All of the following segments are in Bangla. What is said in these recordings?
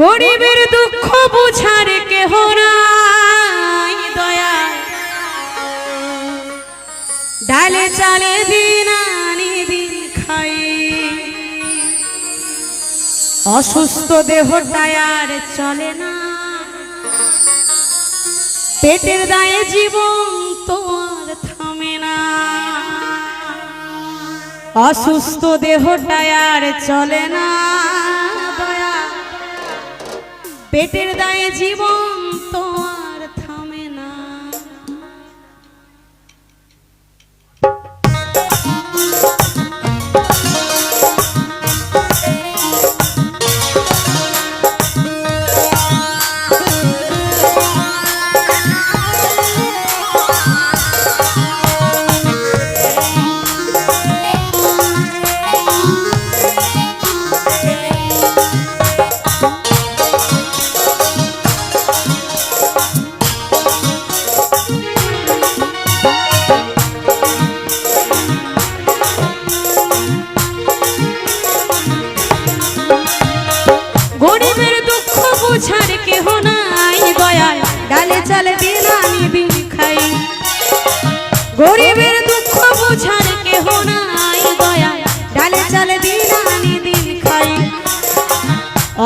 গরিবের দুঃখ বুঝার কেহ নাই দয়া ডালে চালে দিন খাই। অসুস্থ দেহটায় আর চলে না। পেটের দায়ে জীবন তো আর থামে না। অসুস্থ দেহটায় আর চলে না। পেটের দায়ে জীবন তো ডালে চালে দিন দিন খাই। গরিবের দুঃখ বুঝার কেহ নাই দয়াল ডালে চালে দিন আনি দিন খাই।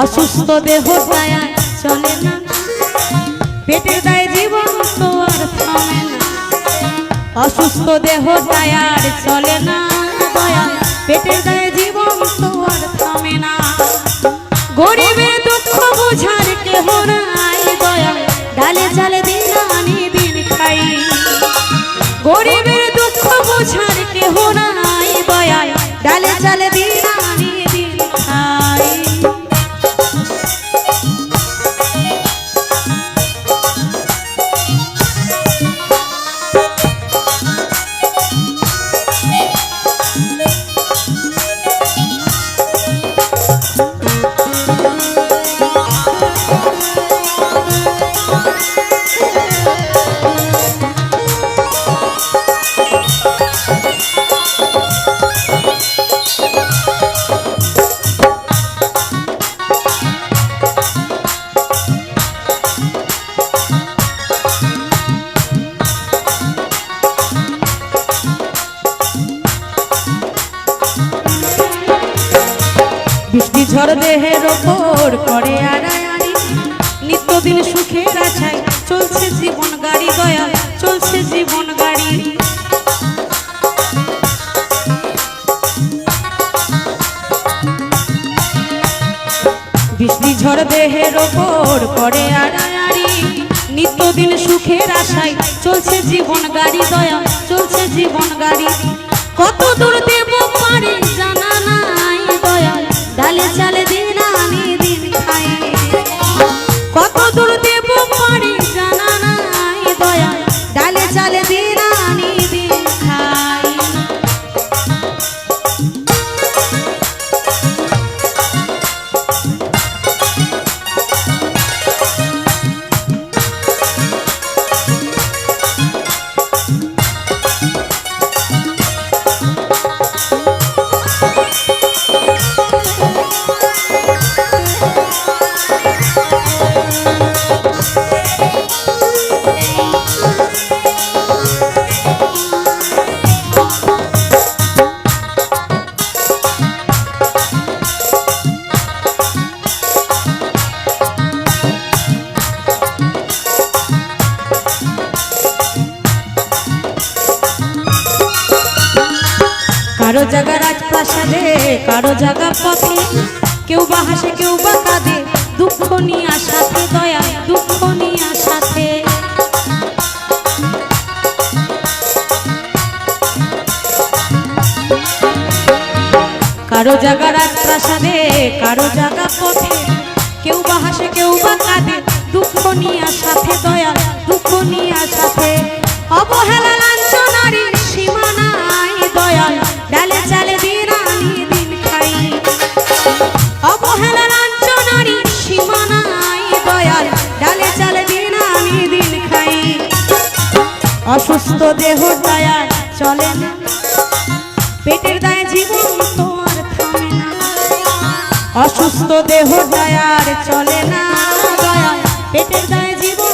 অসুস্থ দেহ দয়া চলে না। পেটের দায় জীবন তো আর থামে না। অসুস্থ দেহ দায়ার চলে না দয়াল পেটের দায়ে জীবন তো আর থামে না। গরিবের দুঃখ বুঝার বৃষ্টি ঝড় দেহের ওপর করে আড়াআড়ি। নিত্যদিন সুখের আছায় চলছে জীবন গাড়ি দয়াল চলছে জীবন গাড়ি। বৃষ্টি ঝড় দেহের ওপর করে আড়াআড়ি। নিত্যদিন সুখের আশায় চলছে জীবন গাড়ি দয়া চলছে জীবন গাড়ি। কত দূর দেব কারও জায়গা রাজপ্রাসাদে, কারও জায়গা পথে কেউ বা হাসে, কেউ বা কাঁদে। দুঃখ নিয়ে সাথে দয়া, দুঃখ নিয়ে সাথে কারও জায়গা রাজপ্রাসাদে, কারও জায়গা পথে। কেউ বা হাসে, কেউ বা কাঁদে। দুঃখ নিয়ে সাথে দয়া, দুঃখ নিয়ে সাথে অবহেলা লাঞ্ছনারি সীমা অসুস্থ দেহ দায়া চলে পেটের দায় জীবন তো থামে না। অসুস্থ দেহ দায়ার চলে না দয়া। পেটের দায় জীবন